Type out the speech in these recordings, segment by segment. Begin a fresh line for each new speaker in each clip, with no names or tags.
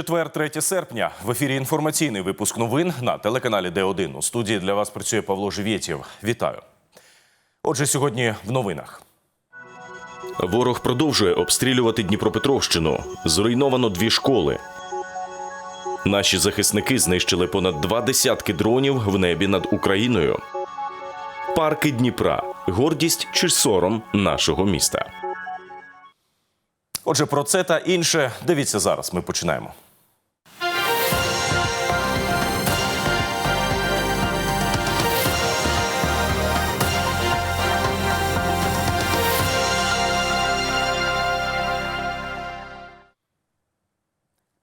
Четвер, 3 серпня. В ефірі інформаційний випуск новин на телеканалі Д1. У студії для вас працює Павло Живєтєв. Вітаю. Отже, сьогодні в новинах. Ворог продовжує обстрілювати Дніпропетровщину. Зруйновано дві школи. Наші захисники знищили понад два десятки дронів в небі над Україною. Парки Дніпра. Гордість чи сором нашого міста. Отже, про це та інше дивіться зараз. Ми починаємо.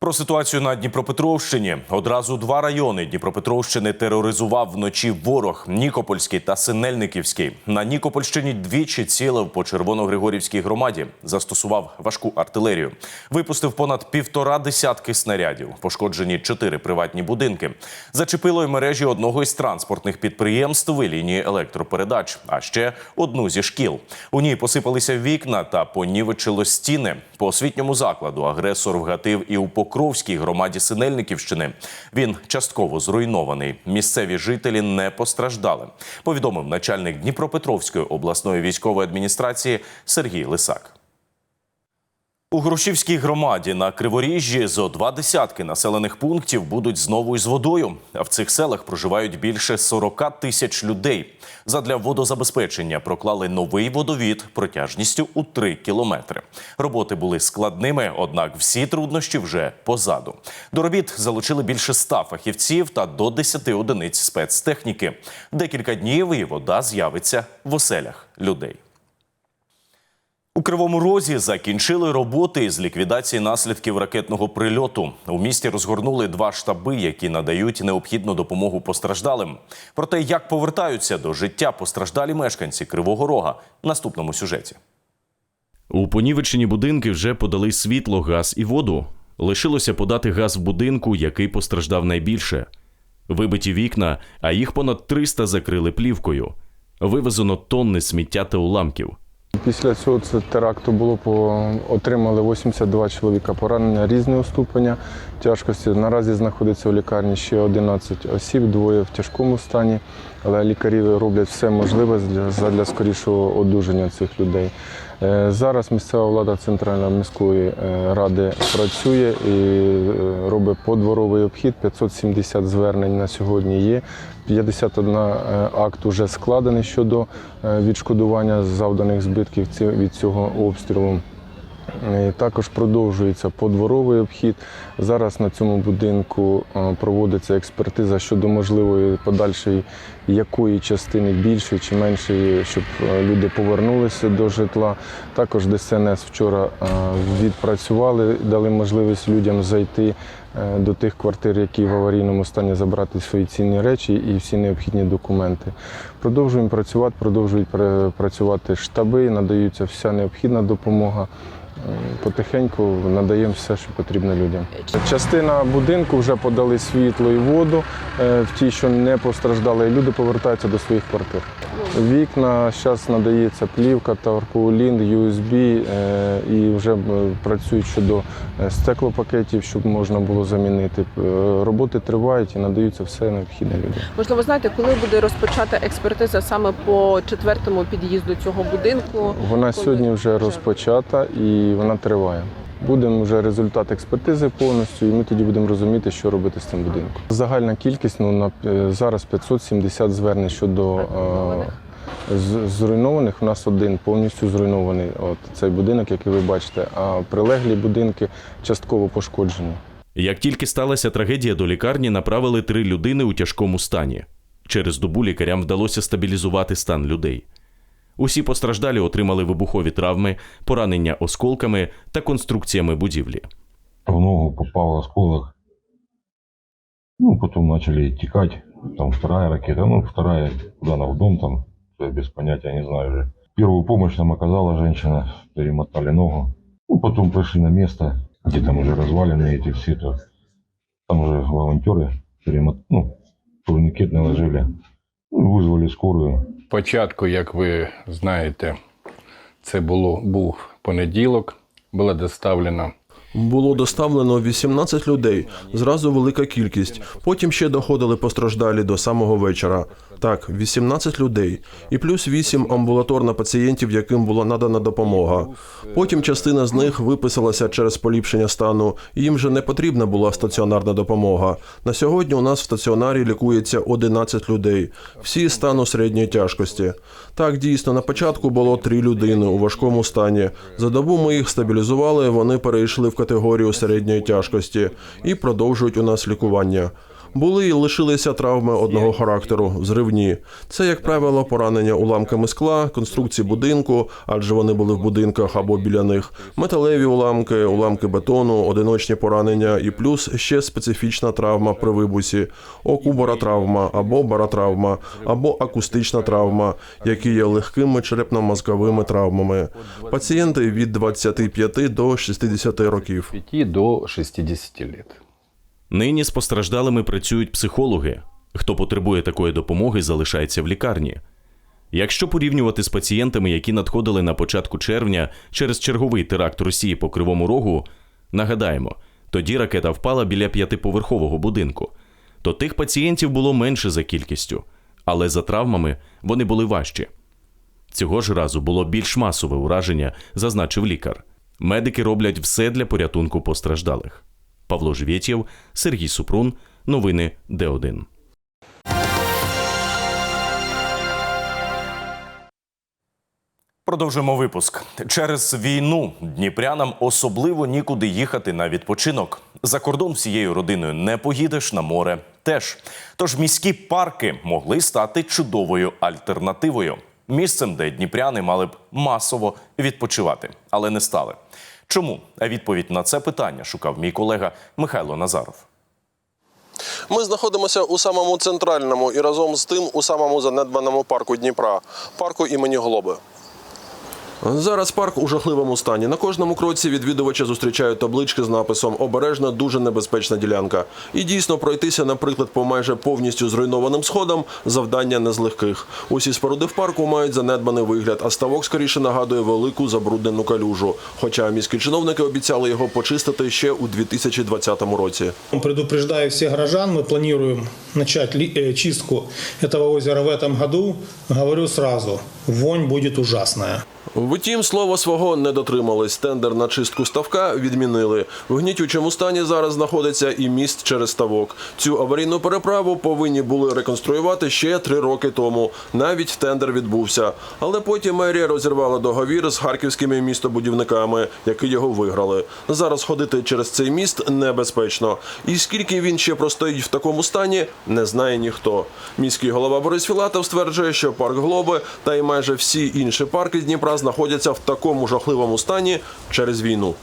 Про ситуацію на Дніпропетровщині одразу два райони Дніпропетровщини тероризував вночі ворог Нікопольський та Синельниківський. На Нікопольщині двічі цілив по Червоногригорівській громаді, застосував важку артилерію. Випустив понад півтора десятки снарядів. Пошкоджені чотири приватні будинки. Зачепило й мережі одного із транспортних підприємств і лінії електропередач, а ще одну зі шкіл. У ній посипалися вікна та понівечило стіни. По освітньому закладу агресор вгатив і у Покровській громаді Синельниківщини. Він частково зруйнований. Місцеві жителі не постраждали. Повідомив начальник Дніпропетровської обласної військової адміністрації Сергій Лисак. У Грушівській громаді на Криворіжжі зо два десятки населених пунктів будуть знову із водою. А в цих селах проживають більше 40 тисяч людей. Задля водозабезпечення проклали новий водовід протяжністю у 3 кілометри. Роботи були складними, однак всі труднощі вже позаду. До робіт залучили більше 100 фахівців та до 10 одиниць спецтехніки. Декілька днів і вода з'явиться в оселях людей. У Кривому Розі закінчили роботи з ліквідації наслідків ракетного прильоту. У місті розгорнули два штаби, які надають необхідну допомогу постраждалим. Про те, як повертаються до життя постраждалі мешканці Кривого Рога, в наступному сюжеті. У понівечені будинки вже подали світло, газ і воду. Лишилося подати газ в будинку, який постраждав найбільше. Вибиті вікна, а їх понад 300 закрили плівкою. Вивезено тонни сміття та уламків.
Після цього це теракту було по отримали 82 чоловіка поранення різного ступеня тяжкості. Наразі знаходиться в лікарні ще 11 осіб, двоє в тяжкому стані, але лікарі роблять все можливе для, для скорішого одужання цих людей. Е, Зараз місцева влада Центральної міської е, ради працює і е, робить подворовий обхід. 570 звернень на сьогодні є. 51 акт вже складений щодо відшкодування завданих збитків від цього обстрілу. Е, Також продовжується подворовий обхід. Зараз на цьому будинку е, проводиться експертиза щодо можливої подальшої якої частини більшої чи меншої, щоб е, люди повернулися до житла. Також ДСНС вчора відпрацювали, дали можливість людям зайти до тих квартир, які в аварійному стані забрати свої цінні речі і всі необхідні документи. Продовжуємо працювати, продовжують пра- працювати штаби, надаються вся необхідна допомога. Е, Потихеньку надаємо все, що потрібно людям. Частина будинку вже подали світло і воду. е, В ті, що не постраждали, і люди повертаються до своїх квартир. Вікна зараз надається плівка, тарпаулін, USB е, і вже працюють щодо стеклопакетів, щоб можна було замінити. Роботи тривають і надаються все необхідне людям.
Можливо, знаєте, коли буде розпочата експертиза саме по четвертому під'їзду цього будинку?
Вона
Коли?
сьогодні вже розпочата і вона триває. Будемо вже результат експертизи повністю, і ми тоді будемо розуміти, що робити з цим будинком. Загальна кількість ну на зараз 570 звернень щодо е, зруйнованих. У нас один повністю зруйнований. От цей будинок, який ви бачите, а прилеглі будинки частково пошкоджені.
Як тільки сталася трагедія, до лікарні направили три людини у тяжкому стані. Через добу лікарям вдалося стабілізувати стан людей. Усі постраждалі отримали вибухові травми, поранення осколками та конструкціями будівлі.
в ногу попал осколок. Ну, потом начали текать. Там вторая ракета, ну, вторая куда она, в дом там, я без понятия, не знаю уже. Первую помощь нам оказала женщина, перемотали ногу. Ну, потом пришли на место, где там уже развалины эти все, то там уже волонтеры перемот... ну, турникет наложили. Ну, вызвали скорую.
Спочатку, як ви знаєте, це було, був понеділок, була доставлена
Було доставлено 18 людей, зразу велика кількість. Потім ще доходили постраждалі до самого вечора. Так, 18 людей, і плюс 8 амбулаторно пацієнтів, яким була надана допомога. Потім частина з них виписалася через поліпшення стану. Їм вже не потрібна була стаціонарна допомога. На сьогодні у нас в стаціонарі лікується 11 людей, всі стану середньої тяжкості. Так, дійсно, на початку було три людини у важкому стані. За добу ми їх стабілізували, вони перейшли в категорію середньої тяжкості і продовжують у нас лікування. Були і лишилися травми одного характеру зривні. Це, як правило, поранення уламками скла, конструкції будинку, адже вони були в будинках або біля них, металеві уламки, уламки бетону, одиночні поранення і плюс ще специфічна травма при вибусі, окубаротравма або баротравма, або акустична травма, які є легкими черепно-мозковими травмами. Пацієнти від 25 до 60 років.
5 до 60 лет.
Нині з постраждалими працюють психологи. Хто потребує такої допомоги, залишається в лікарні. Якщо порівнювати з пацієнтами, які надходили на початку червня через черговий теракт Росії по Кривому Рогу, нагадаємо, тоді ракета впала біля п'ятиповерхового будинку, то тих пацієнтів було менше за кількістю, але за травмами вони були важчі. Цього ж разу було більш масове ураження, зазначив лікар. Медики роблять все для порятунку постраждалих. Павло Жвєтєв, Сергій Супрун. Новини Д1. Продовжуємо випуск. Через війну дніпрянам особливо нікуди їхати на відпочинок. За кордон всією родиною не поїдеш на море теж. Тож міські парки могли стати чудовою альтернативою. Місцем, де дніпряни мали б масово відпочивати, але не стали. Чому? Відповідь на це питання шукав мій колега Михайло Назаров.
Ми знаходимося у самому центральному і разом з тим у самому занедбаному парку Дніпра, парку імені Глоби.
Зараз парк у жахливому стані. На кожному кроці відвідувача зустрічають таблички з написом Обережна дуже небезпечна ділянка. І дійсно пройтися, наприклад, по майже повністю зруйнованим сходам завдання не з легких. Усі споруди в парку мають занедбаний вигляд, а ставок скоріше нагадує велику забруднену калюжу. Хоча міські чиновники обіцяли його почистити ще у 2020 році.
Предупреждаю всех горожан, мы планируем начать ли- э, чистку этого озера в этом году. Говорю сразу, вонь будет ужасная.
Втім, слова свого не дотримались. Тендер на чистку ставка відмінили. В гнітючому стані зараз знаходиться і міст через ставок. Цю аварійну переправу повинні були реконструювати ще три роки тому. Навіть тендер відбувся. Але потім мерія розірвала договір з харківськими містобудівниками, які його виграли. Зараз ходити через цей міст небезпечно. І скільки він ще простоїть в такому стані, не знає ніхто. Міський голова Борис Філатов стверджує, що парк Глоби та й майже всі інші парки Дніпра знаходяться в такому жахливому стані через війну.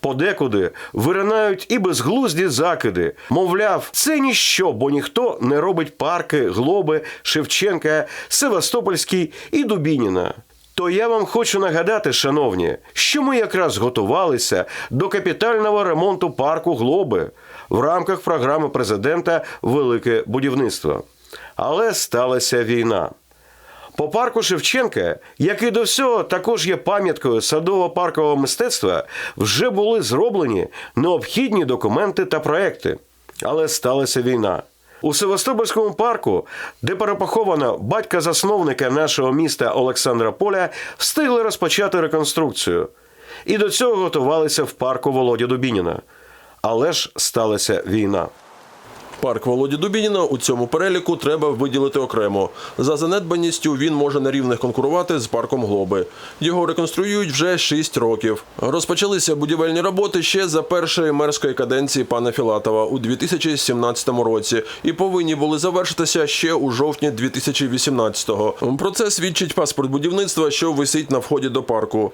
Подекуди виринають і безглузді закиди. Мовляв, це ніщо, бо ніхто не робить парки, глоби, Шевченка, Севастопольський і Дубініна. То я вам хочу нагадати, шановні, що ми якраз готувалися до капітального ремонту парку Глоби в рамках програми президента Велике будівництво. Але сталася війна. По парку Шевченка, який до всього також є пам'яткою садово-паркового мистецтва, вже були зроблені необхідні документи та проекти. Але сталася війна. У Севастопольському парку, де перепоховано батька засновника нашого міста Олександра Поля, встигли розпочати реконструкцію. І до цього готувалися в парку Володі Дубініна. Але ж сталася війна.
Парк Володі Дубініна у цьому переліку треба виділити окремо. За занедбаністю він може на рівних конкурувати з парком Глоби. Його реконструюють вже 6 років. Розпочалися будівельні роботи ще за першої мерської каденції пана Філатова у 2017 році і повинні були завершитися ще у жовтні 2018-го. Про це свідчить паспорт будівництва, що висить на вході до парку.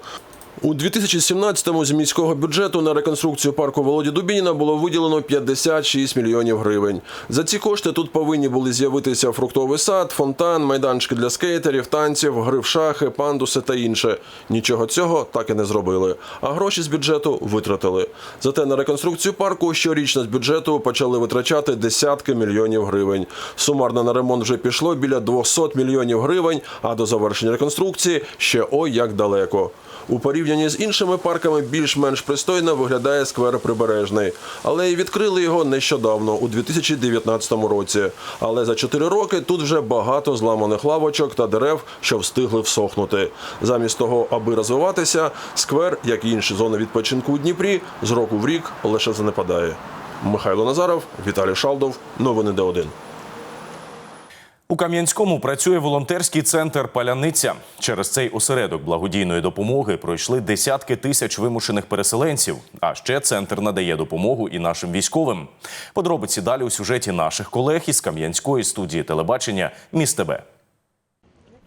У 2017-му з міського бюджету на реконструкцію парку Володі Дубініна було виділено 56 мільйонів гривень. За ці кошти тут повинні були з'явитися фруктовий сад, фонтан, майданчики для скейтерів, танців, гри в шахи, пандуси та інше. Нічого цього так і не зробили. А гроші з бюджету витратили. Зате на реконструкцію парку щорічно з бюджету почали витрачати десятки мільйонів гривень. Сумарно на ремонт вже пішло біля 200 мільйонів гривень, а до завершення реконструкції ще ой як далеко. У порівнянні порівнянні з іншими парками більш-менш пристойно виглядає сквер Прибережний. Але й відкрили його нещодавно, у 2019 році. Але за 4 роки тут вже багато зламаних лавочок та дерев, що встигли всохнути. Замість того, аби розвиватися, сквер, як і інші зони відпочинку у Дніпрі, з року в рік лише занепадає. Михайло Назаров, Віталій Шалдов. Новини Д1.
У Кам'янському працює волонтерський центр Паляниця. Через цей осередок благодійної допомоги пройшли десятки тисяч вимушених переселенців. А ще центр надає допомогу і нашим військовим. Подробиці далі у сюжеті наших колег із Кам'янської студії телебачення Міст ТБ.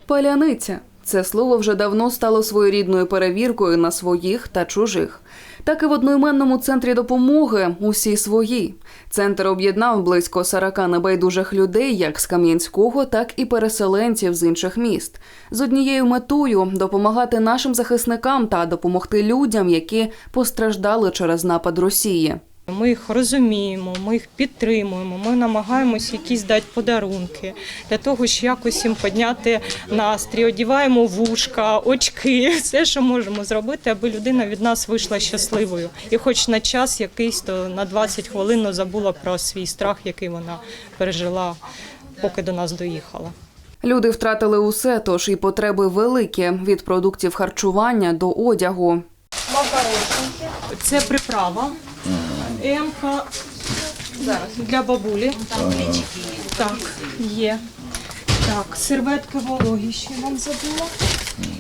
Паляниця це слово вже давно стало своєрідною перевіркою на своїх та чужих. Так і в одноіменному центрі допомоги усі свої. Центр об'єднав близько 40 небайдужих людей, як з Кам'янського, так і переселенців з інших міст, з однією метою допомагати нашим захисникам та допомогти людям, які постраждали через напад Росії.
Ми їх розуміємо, ми їх підтримуємо. Ми намагаємось якісь дати подарунки для того, щоб якось їм підняти настрій, одіваємо вушка, очки, все, що можемо зробити, аби людина від нас вийшла щасливою. І хоч на час якийсь, то на 20 хвилин ну, забула про свій страх, який вона пережила, поки до нас доїхала.
Люди втратили усе, тож і потреби великі від продуктів харчування до одягу.
Це приправа. Емка для бабулі. Так, є. Так, серветки вологі ще вам забула.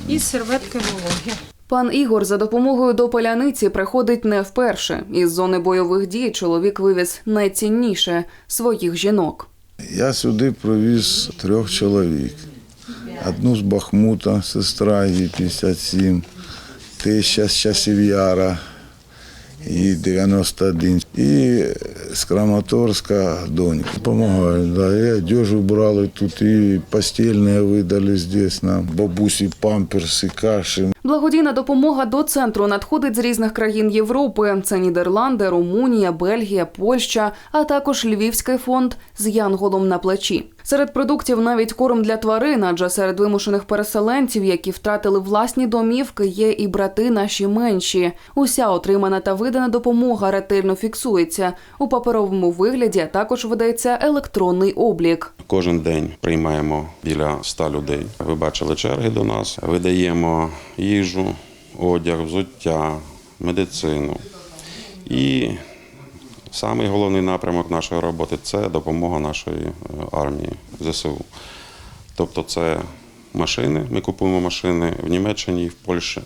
І серветки вологі.
Пан Ігор за допомогою до поляниці приходить не вперше. Із зони бойових дій чоловік вивіз найцінніше своїх жінок.
Я сюди привіз трьох чоловік. Одну з Бахмута, сестра їй 57, теща з часів Яра, їй 91. І з Краматорська донька. Помагають. Да. І одежу брали тут, і постільне видали здесь нам. Бабусі памперси, каші.
Благодійна допомога до центру надходить з різних країн Європи. Це Нідерланди, Румунія, Бельгія, Польща, а також Львівський фонд з янголом на плечі. Серед продуктів навіть корм для тварин, адже серед вимушених переселенців, які втратили власні домівки, є і брати наші менші. Уся отримана та видана допомога ретельно фіксується у паперовому вигляді. Також ведеться електронний облік.
Кожен день приймаємо біля 100 людей. Ви бачили черги до нас. Видаємо їжу, одяг, взуття, медицину. І самий головний напрямок нашої роботи це допомога нашої е, армії ЗСУ. Тобто це машини. Ми купуємо машини в Німеччині в Польщі.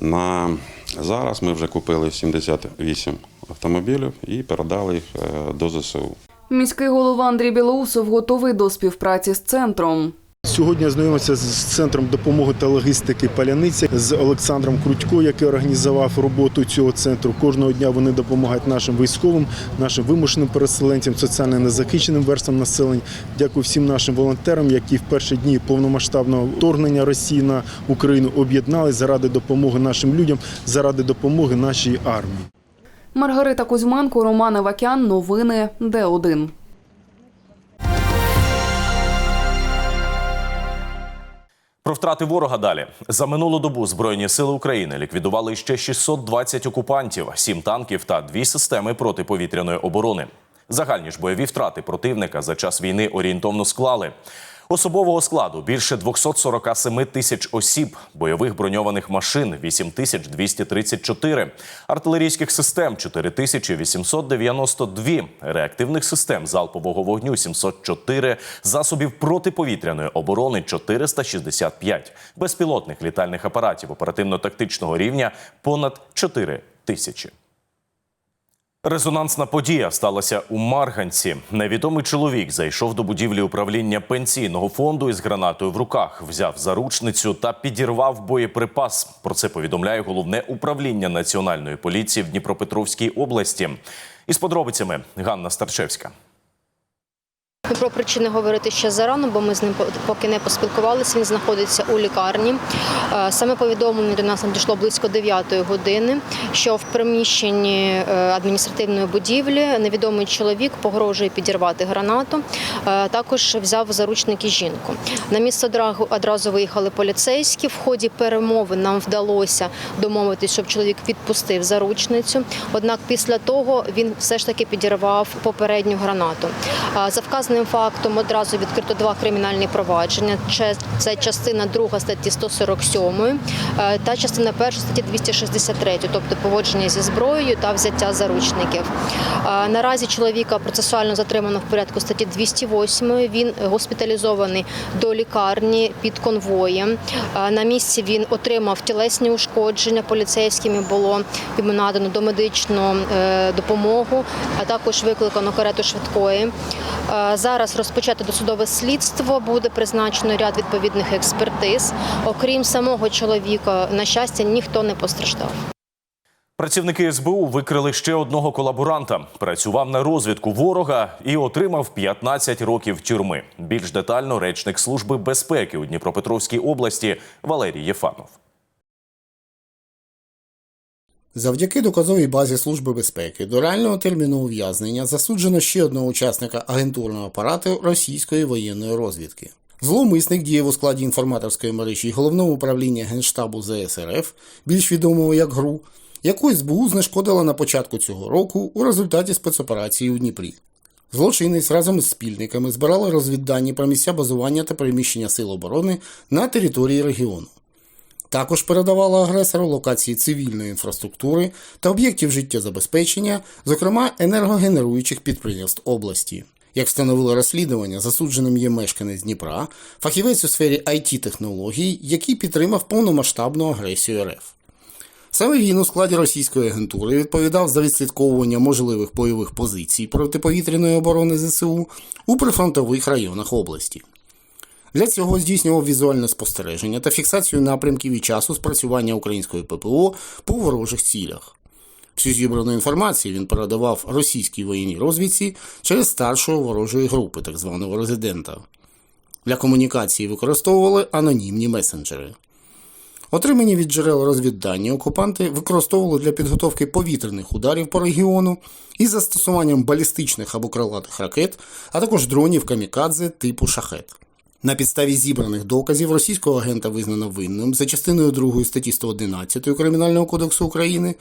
На зараз ми вже купили 78 автомобілів і передали їх е, до ЗСУ.
Міський голова Андрій Білоусов готовий до співпраці з центром.
Сьогодні знайомимося з центром допомоги та логістики Паляниця з Олександром Крутько, який організував роботу цього центру. Кожного дня вони допомагають нашим військовим, нашим вимушеним переселенцям, соціально незахищеним верствам населення. Дякую всім нашим волонтерам, які в перші дні повномасштабного вторгнення Росії на Україну об'єднались заради допомоги нашим людям, заради допомоги нашій армії.
Маргарита Кузьменко, Роман Авакян. Новини Д1.
Про втрати ворога далі за минулу добу збройні сили України ліквідували ще 620 окупантів, 7 танків та дві системи протиповітряної оборони. Загальні ж бойові втрати противника за час війни орієнтовно склали. Особового складу. Більше 247 тисяч осіб, бойових броньованих машин 8 тисяч 234, артилерійських систем 4 тисячі 892, реактивних систем залпового вогню 704, засобів протиповітряної оборони 465, безпілотних літальних апаратів оперативно-тактичного рівня понад 4 тисячі. Резонансна подія сталася у Марганці. Невідомий чоловік зайшов до будівлі управління пенсійного фонду із гранатою в руках, взяв заручницю та підірвав боєприпас. Про це повідомляє головне управління національної поліції в Дніпропетровській області. Із подробицями Ганна Старчевська.
Про причини говорити ще зарано, бо ми з ним поки не поспілкувалися. Він знаходиться у лікарні. Е, Саме повідомлення до нас надійшло близько 9 години, що в приміщенні е, адміністративної будівлі невідомий чоловік погрожує підірвати гранату. Е, Також взяв заручники жінку. На місце одразу виїхали поліцейські. В ході перемови нам вдалося домовитись, щоб чоловік відпустив заручницю. Однак після того він все ж таки підірвав попередню гранату. За вказаним фактом одразу відкрито два кримінальні провадження. Це- частина 2 статті 147 е, та частина 1 статті 263, тобто поводження зі зброєю та взяття заручників. Наразі чоловіка процесуально затримано в порядку статті 208. Він госпіталізований до лікарні під конвоєм. На місці він отримав тілесні ушкодження. Поліцейськими було йому надано домедичну е, допомогу, а також викликано карету швидкої. Зараз розпочато досудове слідство, буде призначено ряд відповідних експертиз. Окрім самого чоловіка, на щастя, ніхто не постраждав.
Працівники СБУ викрили ще одного колаборанта. Працював на розвідку ворога і отримав 15 років тюрми. Більш детально речник служби безпеки у Дніпропетровській області Валерій Єфанов.
Завдяки доказовій базі Служби безпеки до реального терміну ув'язнення засуджено ще одного учасника агентурного апарату російської воєнної розвідки. Зловмисник діяв у складі інформаторської мережі головного управління Генштабу ЗСРФ, більш відомого як ГРУ, яку СБУ знешкодила на початку цього року у результаті спецоперації у Дніпрі. Злочинець разом із спільниками збирали розвіддані про місця базування та переміщення сил оборони на території регіону. Також передавала агресору локації цивільної інфраструктури та об'єктів життєзабезпечення, зокрема енергогенеруючих підприємств області. Як встановило розслідування, засудженим є мешканець Дніпра, фахівець у сфері it технологій який підтримав повномасштабну агресію РФ. Саме він у складі російської агентури відповідав за відслідковування можливих бойових позицій протиповітряної оборони ЗСУ у прифронтових районах області. Для цього здійснював візуальне спостереження та фіксацію напрямків і часу спрацювання української ППО по ворожих цілях. Всю зібрану інформацію він передавав російській воєнній розвідці через старшого ворожої групи, так званого резидента. Для комунікації використовували анонімні месенджери. Отримані від джерел розвіддані окупанти використовували для підготовки повітряних ударів по регіону із застосуванням балістичних або крилатих ракет, а також дронів камікадзе типу шахет. На підставі зібраних доказів російського агента визнано винним за частиною 2 статті 111 Кримінального кодексу України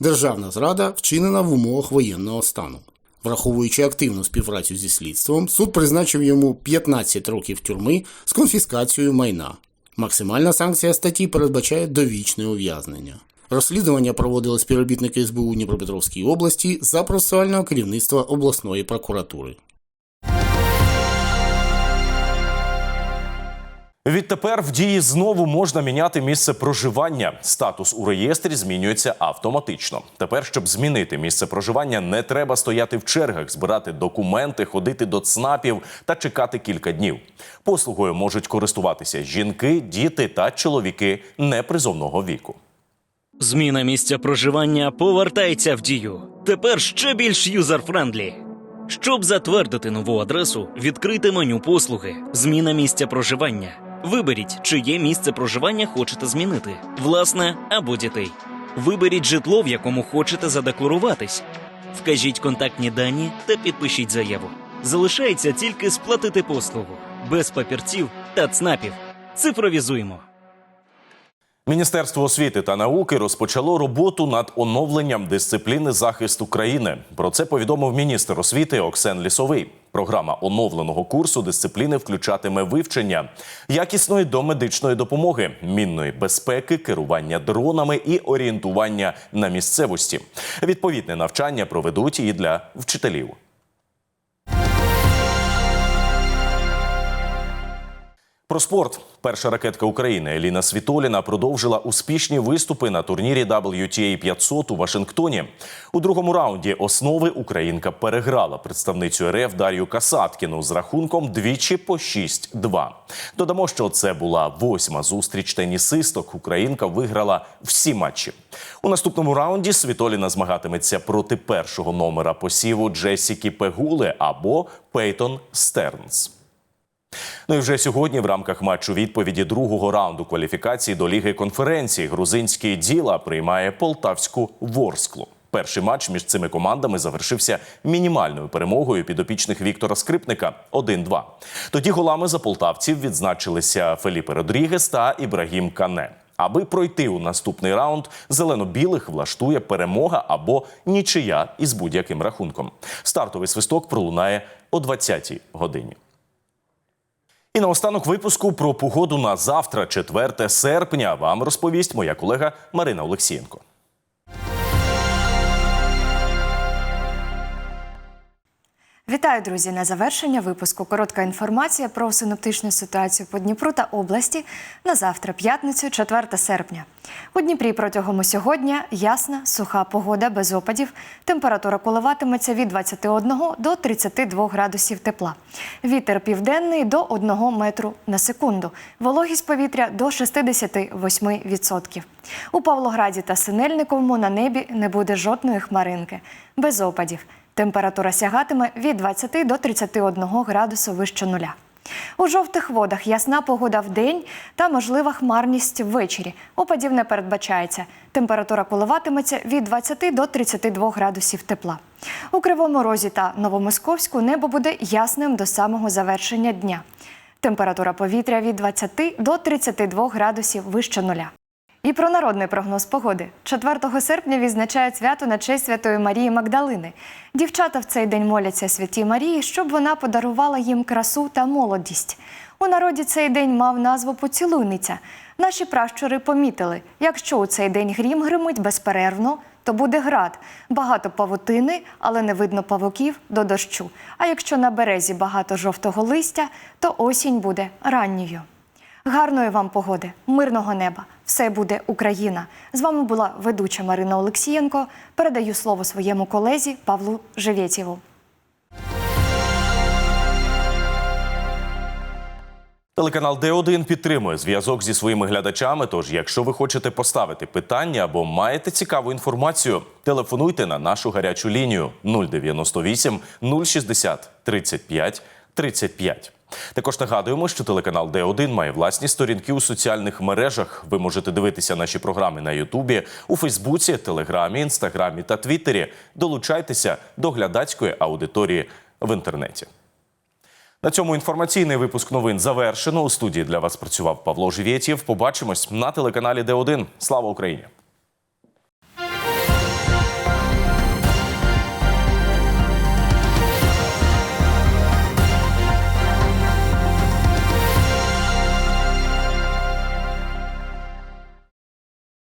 державна зрада вчинена в умовах воєнного стану. Враховуючи активну співпрацю зі слідством, суд призначив йому 15 років тюрми з конфіскацією майна. Максимальна санкція статті передбачає довічне ув'язнення. Розслідування проводили співробітники СБУ Дніпропетровській області за процесуального керівництва обласної прокуратури.
Відтепер в дії знову можна міняти місце проживання. Статус у реєстрі змінюється автоматично. Тепер, щоб змінити місце проживання, не треба стояти в чергах, збирати документи, ходити до ЦНАПів та чекати кілька днів. Послугою можуть користуватися жінки, діти та чоловіки непризовного віку.
Зміна місця проживання повертається в дію. Тепер ще більш юзер-френдлі. Щоб затвердити нову адресу, відкрити меню послуги, зміна місця проживання. Виберіть, чиє місце проживання хочете змінити, власне або дітей. Виберіть житло, в якому хочете задекларуватись. Вкажіть контактні дані та підпишіть заяву. Залишається тільки сплатити послугу без папірців та цнапів. Цифровізуємо.
Міністерство освіти та науки розпочало роботу над оновленням дисципліни захисту країни. Про це повідомив міністр освіти Оксен Лісовий. Програма оновленого курсу дисципліни включатиме вивчення якісної домедичної допомоги, мінної безпеки, керування дронами і орієнтування на місцевості. Відповідне навчання проведуть і для вчителів. Про спорт. Перша ракетка України Еліна Світоліна продовжила успішні виступи на турнірі WTA 500 у Вашингтоні. У другому раунді основи українка переграла представницю РФ Дар'ю Касаткіну з рахунком двічі по 6-2. Додамо, що це була восьма зустріч тенісисток. Українка виграла всі матчі. У наступному раунді Світоліна змагатиметься проти першого номера посіву Джесіки Пегули або Пейтон Стернс. Ну і вже сьогодні в рамках матчу відповіді другого раунду кваліфікації до Ліги конференції грузинський діла приймає полтавську Ворсклу. Перший матч між цими командами завершився мінімальною перемогою підопічних Віктора Скрипника 1-2. Тоді голами за полтавців відзначилися Феліпе Родрігес та Ібрагім Кане. Аби пройти у наступний раунд, зелено-білих влаштує перемога або нічия із будь-яким рахунком. Стартовий свисток пролунає о 20-й годині. І наостанок випуску про погоду на завтра, 4 серпня, вам розповість моя колега Марина Олексієнко.
Вітаю, друзі! На завершення випуску коротка інформація про синоптичну ситуацію по Дніпру та області на завтра, п'ятницю, 4 серпня. У Дніпрі протягом сьогодні ясна, суха погода без опадів. Температура коливатиметься від 21 до 32 градусів тепла. Вітер південний до 1 метру на секунду. Вологість повітря до 68%. У Павлограді та Синельниковому на небі не буде жодної хмаринки. Без опадів. Температура сягатиме від 20 до 31 градусу вище нуля. У жовтих водах ясна погода в день та можлива хмарність ввечері. Опадів не передбачається. Температура коливатиметься від 20 до 32 градусів тепла. У Кривому Розі та Новомосковську небо буде ясним до самого завершення дня. Температура повітря від 20 до 32 градусів вище нуля. І про народний прогноз погоди. 4 серпня відзначають свято на честь Святої Марії Магдалини. Дівчата в цей день моляться Святій Марії, щоб вона подарувала їм красу та молодість. У народі цей день мав назву Поцілуйниця. Наші пращури помітили, якщо у цей день грім гримить безперервно, то буде град. Багато павутини, але не видно павуків до дощу. А якщо на березі багато жовтого листя, то осінь буде ранньою. Гарної вам погоди, мирного неба. Все буде Україна. З вами була ведуча Марина Олексієнко. Передаю слово своєму колезі Павлу Живєтєву.
Телеканал Д1 підтримує зв'язок зі своїми глядачами. Тож, якщо ви хочете поставити питання або маєте цікаву інформацію, телефонуйте на нашу гарячу лінію 098 060 35 35. Також нагадуємо, що телеканал Д1 має власні сторінки у соціальних мережах. Ви можете дивитися наші програми на Ютубі, у Фейсбуці, Телеграмі, Інстаграмі та Твіттері. Долучайтеся до глядацької аудиторії в інтернеті. На цьому інформаційний випуск новин завершено. У студії для вас працював Павло Живєтєв. Побачимось на телеканалі Д1. Слава Україні!